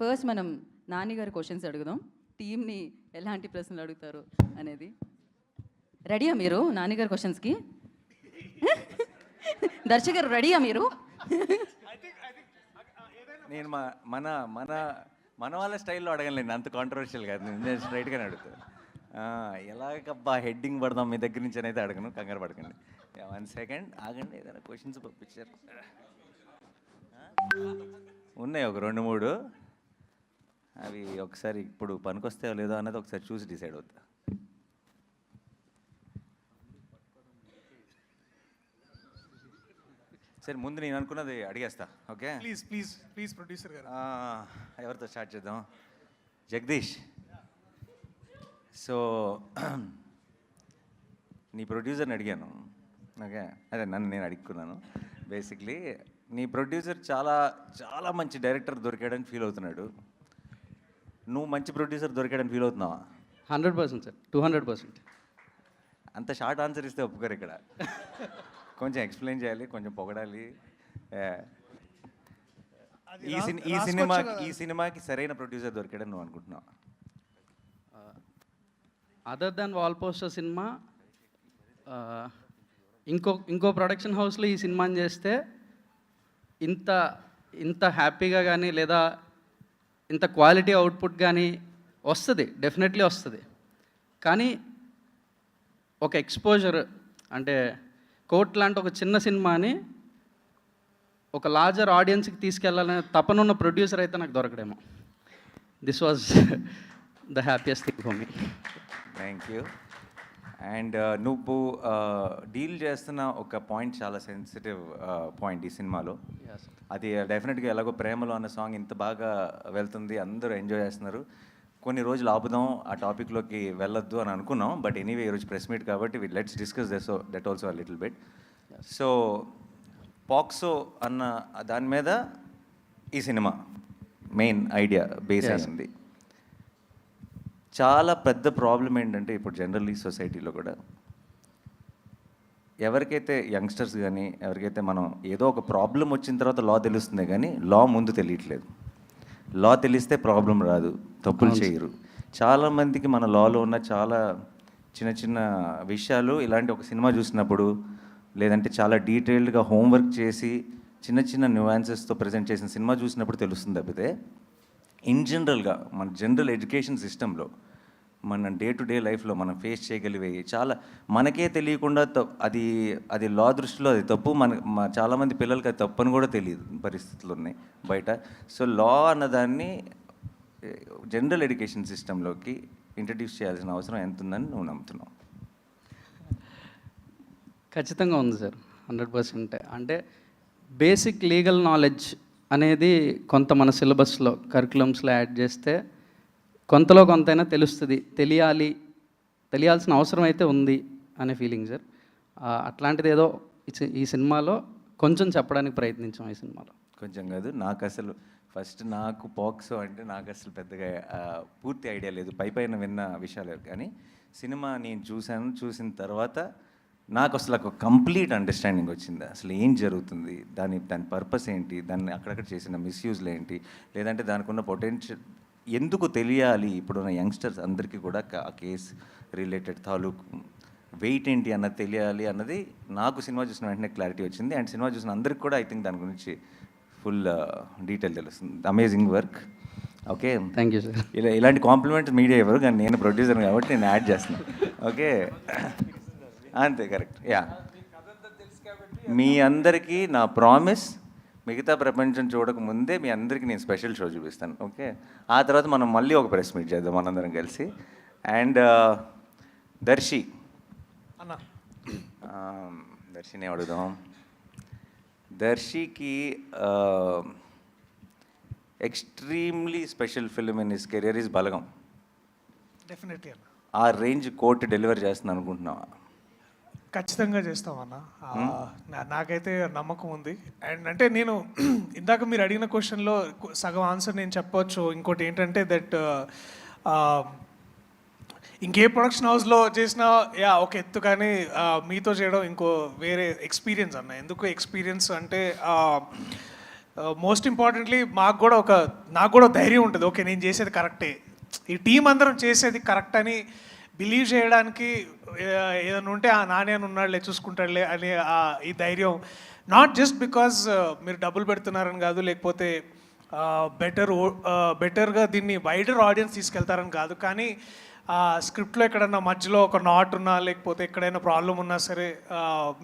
First మనం నాని గారి questions అడుగుదాం. టీంని ఎలాంటి ప్రశ్నలు అడుగుతారు అనేది. రెడీయా మీరు నాని క్వశ్చన్స్కి దర్శక్ గారు రెడీయా మీరు? నేను మా మన మన మన వాళ్ళ స్టైల్లో అడగలేను అంత కాంట్రవర్షియల్ కాదు. నేను స్ట్రైట్గానే అడుగుతాను ఎలాగబ్బా హెడ్డింగ్ పడదాం మీ దగ్గర నుంచి అనేది అడగను కంగారు పడకండి. వన్ సెకండ్ ఆగండి ఏదైనా క్వశ్చన్స్ పంపించారు. ఉన్నాయి ఒక రెండు మూడు. అవి ఒకసారి ఇప్పుడు పనికొస్తాయో లేదో అన్నది ఒకసారి చూసి డిసైడ్ అవుతా. సరే ముందు నేను అనుకున్నది అడిగేస్తా okay? Please please please producer గారు. ఎవరితో స్టార్ట్ చేద్దాం? జగదీష్. సో నీ ప్రొడ్యూసర్ని అడిగాను ఓకే? అదే నన్ను నేను అడుక్కున్నాను బేసిక్లీ నీ ప్రొడ్యూసర్ చాలా చాలా మంచి డైరెక్టర్ దొరికాడని ఫీల్ అవుతున్నాడు. నువ్వు మంచి ప్రొడ్యూసర్ దొరికాడని feel అవుతున్నావా? Hundred percent sir. Two hundred percent. అంత షార్ట్ ఆన్సర్ ఇస్తే ఒప్పుకోరు ఇక్కడ. కొంచెం ఎక్స్ప్లెయిన్ చేయాలి కొంచెం పొగడాలి. ఈ సిని ఈ సినిమాకి. ఈ సినిమాకి సరైన ప్రొడ్యూసర్ దొరికాడని నువ్వు అనుకుంటున్నావు? Other than wall poster cinema ఇంకో ఇంకో ప్రొడక్షన్ హౌస్లో ఈ సినిమాని చేస్తే ఇంత ఇంత హ్యాపీగా కానీ లేదా ఇంత క్వాలిటీ అవుట్పుట్ కానీ వస్తుంది డెఫినెట్లీ వస్తుంది. కానీ ఒక ఎక్స్పోజర్ అంటే కోట్ లాంటి ఒక చిన్న సినిమాని ఒక లార్జర్ ఆడియన్స్కి తీసుకెళ్ళాలనే తపనున్న ప్రొడ్యూసర్ అయితే నాకు దొరకడేమో. This was the happiest thing for me thank you and నువ్వు డీల్ చేస్తున్న ఒక పాయింట్ చాలా సెన్సిటివ్ పాయింట్ ఈ సినిమాలో. అది డెఫినెట్గా ఎలాగో ప్రేమలో అన్న సాంగ్ ఇంత బాగా వెళ్తుంది అందరూ ఎంజాయ్ చేస్తున్నారు. కొన్ని రోజులు ఆపుదాం ఆ టాపిక్లోకి వెళ్ళొద్దు అని అనుకున్నాం బట్ ఎనీవే ఈరోజు ప్రెస్ మీట్ కాబట్టి let's discuss this that also little bit. So POCSO అన్న దాని మీద ఈ సినిమా మెయిన్ ఐడియా బేస్ అయింది చాలా పెద్ద ప్రాబ్లం ఏంటంటే ఇప్పుడు జనరల్లీ సొసైటీలో కూడా ఎవరికైతే యంగ్స్టర్స్ కానీ ఎవరికైతే మనం ఏదో ఒక ప్రాబ్లం వచ్చిన తర్వాత లా తెలుస్తుంది కానీ లా ముందు తెలియట్లేదు. లా తెలిస్తే ప్రాబ్లం రాదు తప్పులు చేయరు. చాలామందికి మన లాలో ఉన్న చాలా చిన్న చిన్న విషయాలు ఇలాంటి ఒక సినిమా చూసినప్పుడు లేదంటే చాలా డీటెయిల్డ్గా హోంవర్క్ చేసి చిన్న చిన్న న్యూయాన్సెస్తో ప్రజెంట్ చేసిన సినిమా చూసినప్పుడు తెలుస్తుంది తప్పితే ఇన్ జనరల్గా మన జనరల్ ఎడ్యుకేషన్ సిస్టంలో మన డే టు డే లైఫ్లో మనం ఫేస్ చేయగలిగేవి చాలా మనకే తెలియకుండా అది అది లా దృష్టిలో అది తప్పు. మన చాలామంది పిల్లలకి అది తప్పు అని కూడా తెలియదు పరిస్థితులు ఉన్నాయి బయట. సో లా అన్నదాన్ని జనరల్ ఎడ్యుకేషన్ సిస్టంలోకి ఇంట్రడ్యూస్ చేయాల్సిన అవసరం ఎంత ఉందని నువ్వు నమ్ముతున్నావు? ఖచ్చితంగా ఉంది సార్ హండ్రెడ్ పర్సెంట్. అంటే బేసిక్ లీగల్ నాలెడ్జ్ అనేది కొంత మన సిలబస్లో కరికులమ్స్లో యాడ్ చేస్తే కొంతలో కొంతైనా తెలుస్తుంది. తెలియాలి తెలియాల్సిన అవసరం అయితే ఉంది అనే ఫీలింగ్ సార్ అట్లాంటిది ఏదో ఈ సినిమాలో కొంచెం చెప్పడానికి ప్రయత్నించాం ఈ సినిమాలో. కొంచెం కాదు నాకు అసలు ఫస్ట్ నాకు పాక్సో అంటే నాకు అసలు పెద్దగా పూర్తి ఐడియా లేదు. పై పైన విన్న విషయాలు కానీ సినిమా నేను చూశాను. చూసిన తర్వాత నాకు అసలు ఒక కంప్లీట్ అండర్స్టాండింగ్ వచ్చింది. అసలు ఏం జరుగుతుంది? దాని దాని పర్పస్ ఏంటి? దాన్ని అక్కడక్కడ చేసిన మిస్యూజ్లు ఏంటి? లేదంటే దానికి ఉన్న పొటెన్షియల్ ఎందుకు తెలియాలి ఇప్పుడున్న యంగ్స్టర్స్ అందరికీ కూడా ఆ కేస్ రిలేటెడ్ తాలూకు వెయిట్ ఏంటి అన్నది తెలియాలి అన్నది నాకు సినిమా చూసిన వెంటనే క్లారిటీ వచ్చింది. అండ్ సినిమా చూసిన అందరికి కూడా ఐ థింక్ దాని గురించి ఫుల్ డీటెయిల్ తెలుస్తుంది. Amazing work. Okay? Thank you sir. ఇలా ఇలాంటి కాంప్లిమెంట్స్ మీడియా ఎవరు కానీ నేను ప్రొడ్యూసర్ కాబట్టి నేను యాడ్ చేస్తున్నాను ఓకే? అంతే కరెక్ట్. యా. మీ అందరికీ నా ప్రామిస్. మిగతా ప్రపంచం చూడక ముందే మీ అందరికీ నేను స్పెషల్ షో చూపిస్తాను ఓకే? ఆ తర్వాత మనం మళ్ళీ ఒక ప్రెస్ మీట్ చేద్దాం మనందరం కలిసి. అండ్ దర్శి. అన్న. దర్శిని అడుగుదాం. దర్శికి extremely special film in his career is Balagam. Definitely ఆ రేంజ్ కోర్టు డెలివర్ చేస్తుంది అనుకుంటున్నావా ఖచ్చితంగా చేస్తామన్న నాకైతే నమ్మకం ఉంది. అండ్ అంటే నేను ఇందాక మీరు అడిగిన క్వశ్చన్లో సగం ఆన్సర్ నేను చెప్పొచ్చు. ఇంకోటి ఏంటంటే దట్ ఇంకే ప్రొడక్షన్ హౌస్లో చేసినా యా ఒక ఎత్తు కానీ మీతో చేయడం ఇంకో వేరే ఎక్స్పీరియన్స్ అన్న. ఎందుకు ఎక్స్పీరియన్స్ అంటే మోస్ట్ ఇంపార్టెంట్లీ మాకు కూడా ఒక నాకు కూడా ధైర్యం ఉంటుంది. ఓకే నేను చేసేది కరెక్టే. ఈ టీం అందరం చేసేది కరెక్ట్ అని బిలీవ్ చేయడానికి ఏదైనా ఉంటే ఆ నాని అని ఉన్నాడులే చూసుకుంటాడులే అనే ఆ ఈ ధైర్యం. నాట్ జస్ట్ బికాజ్ మీరు డబ్బులు పెడుతున్నారని కాదు లేకపోతే బెటర్ బెటర్గా దీన్ని వైడర్ ఆడియన్స్ తీసుకెళ్తారని కాదు. కానీ ఆ స్క్రిప్ట్లో ఎక్కడన్నా మధ్యలో ఒక నాట్ ఉన్నా లేకపోతే ఎక్కడైనా ప్రాబ్లం ఉన్నా సరే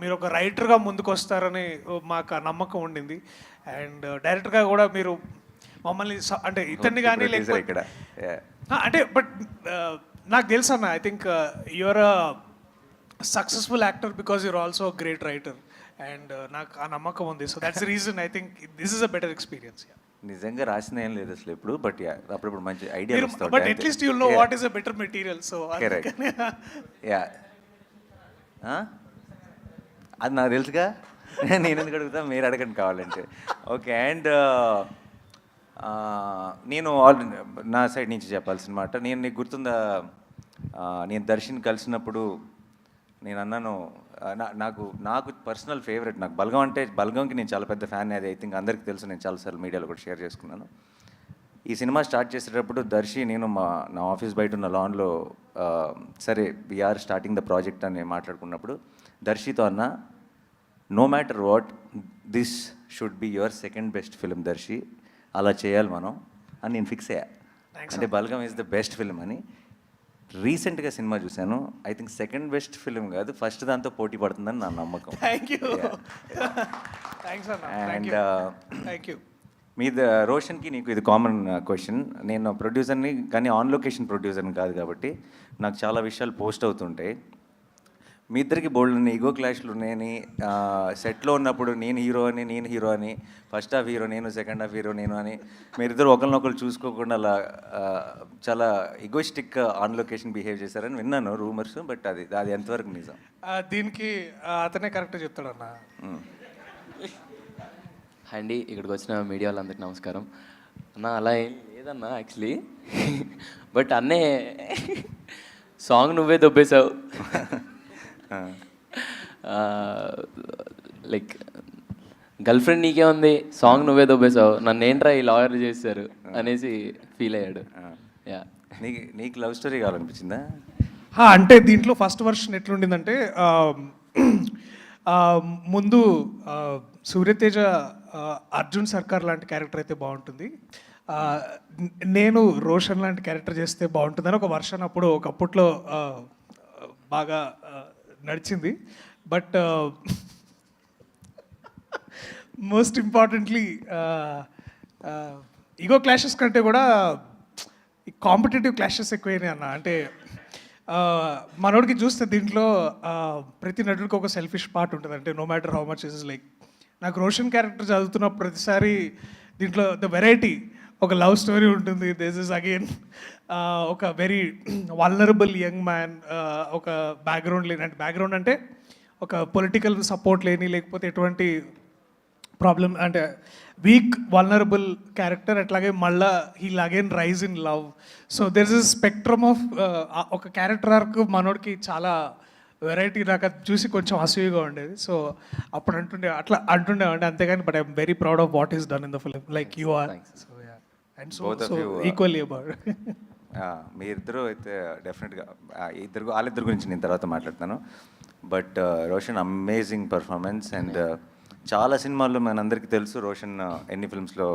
మీరు ఒక రైటర్గా ముందుకు వస్తారని మాకు ఆ నమ్మకం ఉండింది. అండ్ డైరెక్టర్గా కూడా మీరు మమ్మల్ని అంటే ఇతన్ని కానీ లేకపోతే అంటే బట్ నాకు తెలుసు అన్న I think your successful actor because you're also great writer and నాకు ఆ నమ్మకం ఉంది. So that's reason I think this is a better experience నిజంగా రాసిన ఏం లేదు అసలు ఇప్పుడు బట్ అప్పుడప్పుడు మంచి idea but at least you'll know what is a better material so. Yeah అది నాకు తెలుసుగా? నేను ఎందుకు అడుగుతా? మీరు అడగండి కావాలంటే. ఓకే అండ్ నేను ఆల్ నా సైడ్ నుంచి చెప్పాల్సిన మాట. నేను నీకు గుర్తుందా? నేను దర్శన్ కలిసినప్పుడు నేను అన్నాను నా- నాకు నాకు పర్సనల్ ఫేవరెట్ నాకు బలగం అంటే బలగంకి నేను చాలా పెద్ద ఫ్యాన్ అది ఐ థింక్ అందరికీ తెలుసు నేను చాలాసార్లు మీడియాలో కూడా షేర్ చేసుకున్నాను. ఈ సినిమా స్టార్ట్ చేసేటప్పుడు దర్శి నేను మా నా ఆఫీస్ బయట ఉన్న లాన్లో సరే వీఆర్ స్టార్టింగ్ ద ప్రాజెక్ట్ అని మాట్లాడుకున్నప్పుడు దర్శితో అన్న no matter what this should be your second best film Darshi అలా చేయాలి మనం అని నేను ఫిక్స్ అయ్యా. అంటే Balagam is the best film అని. రీసెంట్గా సినిమా చూశాను. I think second best film కాదు ఫస్ట్ దాంతో పోటీ పడుతుందని నా నమ్మకం. అండ్ యూ థ్యాంక్ యూ మీ రోషన్కి నీకు ఇది కామన్ క్వశ్చన్ నేను ప్రొడ్యూసర్ని కానీ ఆన్ లొకేషన్ ప్రొడ్యూసర్ని కాదు కాబట్టి నాకు చాలా విషయాలు పోస్ట్ అవుతుంటాయి. మీ ఇద్దరికి బోల్డ్ ఈగో క్లాష్లు ఉన్నాయని సెట్లో ఉన్నప్పుడు నేను హీరో అని నేను హీరో అని ఫస్ట్ హాఫ్ హీరో నేను సెకండ్ హాఫ్ హీరో నేను అని మీరిద్దరు ఒకరినొకరు చూసుకోకుండా అలా చాలా ఈగోయిస్టిక్ ఆన్ లొకేషన్ బిహేవ్ చేశారని విన్నాను రూమర్స్ బట్ అది అది ఎంతవరకు నిజం? దీనికి అతనే కరెక్ట్ చెప్తాడన్న. హాయ్ అండి ఇక్కడికి వచ్చిన మీడియా వాళ్ళందరికీ నమస్కారం. అన్న అలా ఏం లేదన్నా యాక్చువల్లీ బట్ అన్నే సాంగ్ నువ్వే దొబ్బేశావు. లైక్ గర్ల్ ఫ్రెండ్ నీకే ఉంది సాంగ్ నువ్వే దొబ్బేశావు నన్ను ఏంట్రా ఈ లాయర్ చేశారు? అనేసి ఫీల్ అయ్యాడు. యా నీకు నీకు లవ్ స్టోరీ కావాలనిపించిందా? హా, అంటే దీంట్లో ఫస్ట్ వర్షన్ ఎట్లుండిందంటే ముందు ఆ, సూర్యతేజ అర్జున్ సర్కార్ లాంటి క్యారెక్టర్ అయితే బాగుంటుంది. నేను రోషన్ లాంటి క్యారెక్టర్ చేస్తే బాగుంటుందని ఒక వర్షన్ అప్పుడు ఒకప్పట్లో బాగా నడిచింది. But most importantly ego clashes కంటే కూడా ఈ కాంపిటేటివ్ క్లాషెస్ ఎక్కువైనాయి అన్న. అంటే uh, మనోడికి చూస్తే దీంట్లో uh, ప్రతి నటుడికి ఒక సెల్ఫిష్ పార్ట్ ఉంటుంది. అంటే no matter how much is like నాకు రోషన్ క్యారెక్టర్ చదువుతున్న ప్రతిసారి దీంట్లో ద వెరైటీ ఒక లవ్ స్టోరీ ఉంటుంది. దిస్ ఇస్ అగైన్ ఒక వెరీ వల్నరబుల్ యంగ్ మ్యాన్ ఒక బ్యాక్గ్రౌండ్ లేని అంటే బ్యాక్గ్రౌండ్ అంటే ఒక పొలిటికల్ సపోర్ట్ లేని లేకపోతే ఎటువంటి ప్రాబ్లం అంటే వీక్ వల్నరబుల్ క్యారెక్టర్ అట్లాగే మళ్ళా he again rise in love so there is spectrum of ఒక క్యారెక్టర్ ఆర్క్ మనోడికి చాలా వెరైటీ నాకు అది చూసి కొంచెం అసూయగా ఉండేది. సో అప్పుడు అంటుండే అట్లా అంటుండేవండి అంతేగాని but I'm very proud of what is done in the film like you are so and so uh, equally about మీ ఇద్దరు అయితే డెఫినెట్గా ఇద్దరు వాళ్ళిద్దరి గురించి నేను తర్వాత మాట్లాడతాను. But Roshan amazing performance and చాలా సినిమాల్లో మనందరికీ తెలుసు రోషన్ uh, ఎన్ని ఫిల్మ్స్లో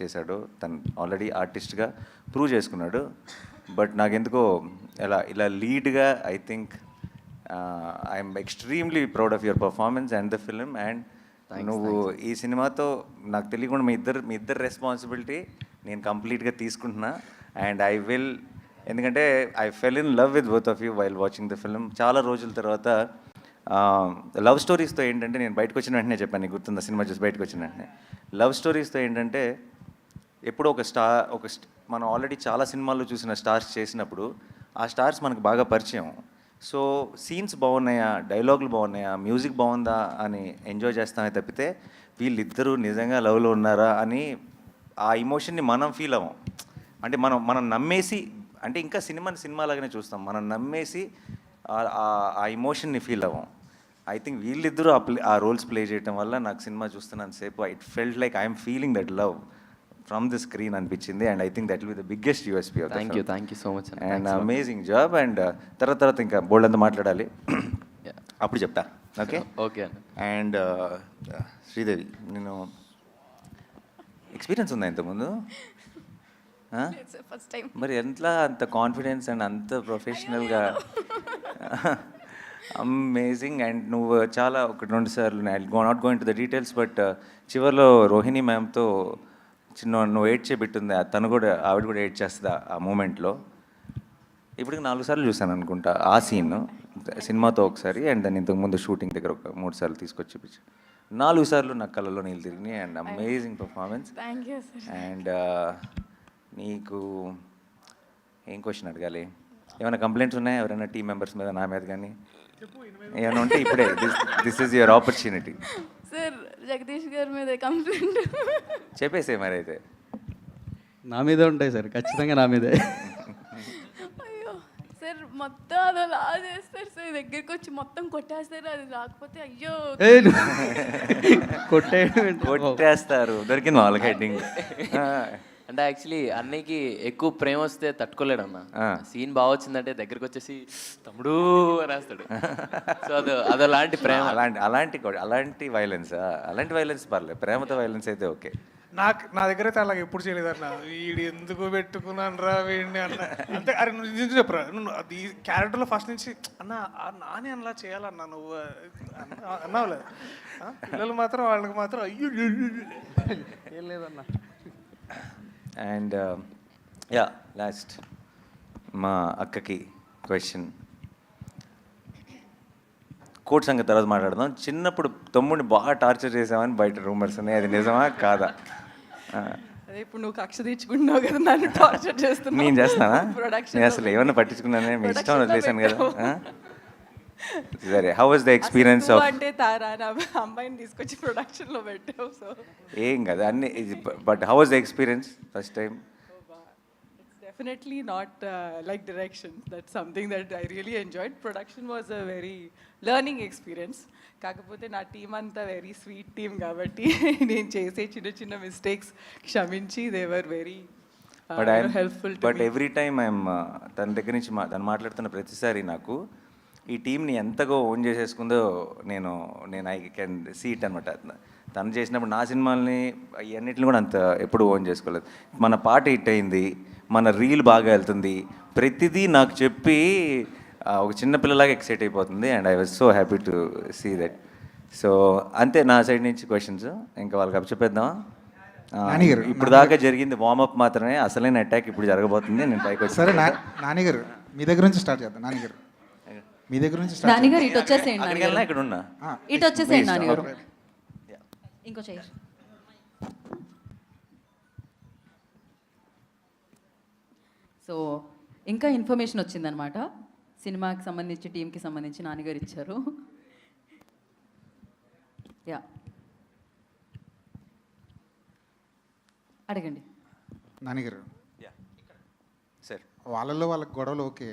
చేశాడు. తను ఆల్రెడీ ఆర్టిస్ట్గా ప్రూవ్ చేసుకున్నాడు. బట్ నాకెందుకో ఇలా ఇలా లీడ్గా I think I'm extremely proud of your performance and the film and నువ్వు ఈ సినిమాతో నాకు తెలియకుండా మీ ఇద్దరు మీ ఇద్దరు రెస్పాన్సిబిలిటీ నేను కంప్లీట్గా తీసుకుంటున్నా. అండ్ ఐ విల్ ఎందుకంటే I fell in love with both of you while watching the film. చాలా రోజుల తర్వాత లవ్ స్టోరీస్తో ఏంటంటే నేను బయటకు వచ్చిన వెంటనే చెప్పాను నీకు గుర్తుందా? సినిమా చూసి బయటకు వచ్చిన వెంటనే. లవ్ స్టోరీస్తో ఏంటంటే ఎప్పుడో ఒక స్టార్ ఒక మనం ఆల్రెడీ చాలా సినిమాల్లో చూసిన స్టార్స్ చేసినప్పుడు ఆ స్టార్స్ మనకు బాగా పరిచయం. సో సీన్స్ బాగున్నాయా? డైలాగులు బాగున్నాయా? మ్యూజిక్ బాగుందా? అని ఎంజాయ్ చేస్తామే తప్పితే వీళ్ళిద్దరూ నిజంగా లవ్లో ఉన్నారా? అని ఆ ఇమోషన్ని మనం ఫీల్ అవ్వం. అంటే మనం మనం నమ్మేసి అంటే ఇంకా సినిమాని సినిమా లాగానే చూస్తాం. మనం నమ్మేసి ఆ- ఇమోషన్ని ఫీల్ అవ్వం. ఐ థింక్ వీళ్ళిద్దరూ ఆ ప్లే ఆ రోల్స్ ప్లే చేయడం వల్ల నాకు సినిమా చూస్తున్నాను సేపు it felt like I'm feeling that love from the screen అనిపించింది. And I think that will the biggest USP thank you thank you so much and amazing job. And uh, తర్వాత తర్వాత ఇంకా బోల్డ్ అంతా మాట్లాడాలి. అప్పుడు చెప్తా. ఓకే? ఓకే అండ్ శ్రీదేవి నేను ఎక్స్పీరియన్స్ ఉందా ఇంతకుముందు? ఫస్ట్ టైం మరి ఎంతలా అంత కాన్ఫిడెన్స్ అండ్ అంత ప్రొఫెషనల్గా అమేజింగ్ అండ్ నువ్వు చాలా ఒకటి రెండు సార్లు I go not going to the details but చివరిలో రోహిణి మ్యామ్తో చిన్న నువ్వు ఏడ్ చేయబెట్టుంది తను కూడా ఆవిడ కూడా ఏడ్ చేస్తుంది ఆ మూమెంట్లో? ఇప్పటికి నాలుగు సార్లు చూసాను అనుకుంటా ఆ సీన్ సినిమాతో ఒకసారి అండ్ దాన్ని ఇంతకుముందు షూటింగ్ దగ్గర ఒక మూడు సార్లు తీసుకొచ్చి చూపించు. నాలుగు సార్లు నా కళ్ళలో నీళ్ళు తిరిగినాయి and amazing performance. Thank you sir and నీకు ఏం క్వశ్చన్ అడగాలి? ఏమైనా కంప్లైంట్స్ ఉన్నాయా? ఎవరైనా టీం మెంబర్స్ మీద నా మీద కానీ ఏమైనా ఉంటే ఇప్పుడే. This is your opportunity sir Jagadish గారి మీద కంప్లైంట్ చెప్పేసే మరి అయితే నా మీదే ఉంటాయి సార్ ఖచ్చితంగా నా మీదే. అయ్యో. సార్ మొత్తం అదో లా దగ్గరికి వచ్చి మొత్తం కొట్టేస్తారు. అది రాకపోతే అయ్యో కొట్టేయడం ఏంటి? కొట్టేస్తారు. దొరికింది వాళ్ళకి హెడ్డింగ్ అంటే యాక్చువల్లీ అన్నయ్యకి ఎక్కువ ప్రేమ వస్తే తట్టుకోలేడు అన్న ఆ. సీన్ బాగా వచ్చిందంటే దగ్గరికి వచ్చేసి తమ్ముడు అనేస్తాడు సో అది అదలాంటి ప్రేమ. అలాంటి అలాంటి కొ- అలాంటి వైలెన్స్ అలాంటి వైలెన్స్ పర్లేదు ప్రేమతో వైలెన్స్ అయితే ఓకే. నాకు నా దగ్గర అయితే అలాగ ఎప్పుడు చేయలేదు అన్న. వీడు ఎందుకు పెట్టుకున్నాను రా వీడిని అన్న. అంతే అరే నువ్వు నిజం చెప్పరా? నువ్వు అది క్యారెక్టర్లో ఫస్ట్ నుంచి అన్న నానే నాని అలా చేయాలన్నా నువ్వు అన్నావు అన్నావులే. పిల్లలు మాత్రం వాళ్ళకి మాత్రం అయ్యో ఏం లేదన్న. అండ్ యా లాస్ట్ మా అక్కకి క్వశ్చన్ కోట్ సంగతి తర్వాత మాట్లాడదాం. చిన్నప్పుడు తమ్ముడిని బాగా టార్చర్ చేసామని బయట రూమర్స్ ఉన్నాయి. అది నిజమా కాదా? ఇప్పుడు నువ్వు కక్ష తీర్చుకుంటున్నావు కదా నన్ను టార్చర్ చేస్తున్నావు. నేను చేస్తానా నేను అసలు ఏమన్నా పట్టించుకున్నానే మీ ఇష్టం వదిలేశాను కదా? సరే how was the experience of అంటే తారా నా అమ్మాయిని తీసుకొచ్చి ప్రొడక్షన్లో పెట్టావు సో ఏం కదా అన్ని but how was the experience first time definitely not uh, like direction. That's something that I really enjoyed. Production was a very learning experience. కాకపోతే నా టీం అంతా వెరీ స్వీట్ టీం కాబట్టి నేను చేసే చిన్న చిన్న మిస్టేక్స్ క్షమించి they were very but I helpful but every time I'm తన దగ్గర నుంచి మా తను మాట్లాడుతున్న ప్రతిసారి నాకు ఈ టీంని ఎంతగా ఓన్ చేసేసుకుందో నేను నేను ఐ కెన్ సీట్ అనమాట తను చేసినప్పుడు నా సినిమాల్ని అన్నిటిని కూడా అంత ఎప్పుడు ఓన్ చేసుకోలేదు. మన పాట హిట్ అయింది మన రీల్ బాగా వెళ్తుంది ప్రతిదీ నాకు చెప్పి ఒక చిన్న పిల్లలాగా ఎక్సైట్ అయిపోతుంది and I was so happy to see that. So అంతే నా సైడ్ నుంచి క్వశ్చన్స్. ఇంకా వాళ్ళకి అప్పచెప్పేద్దామా నానిగారు, ఇప్పుడు దాకా జరిగింది వార్మప్ మాత్రమే అసలైన అటాక్ ఇప్పుడు జరగబోతుంది నేను పైకి వచ్చి సరే నా నాన్నగారు మీ దగ్గర నుంచి స్టార్ట్ చేద్దాం నాన్నగారు మీ దగ్గర నుంచి స్టార్ట్ ఇటు వచ్చేసేయండి ఇక్కడ ఉన్నా ఇటు వచ్చేసేయండి నాన్నగారు ఇంకో చైర్ సో ఇంకా ఇన్ఫర్మేషన్ వచ్చిందనమాట సినిమాకి సంబంధించి టీంకి సంబంధించి నాన్నగారు ఇచ్చారు. యా అడగండి. నాన్నగారు. సరే వాళ్ళలో వాళ్ళకి గొడవలు ఓకే.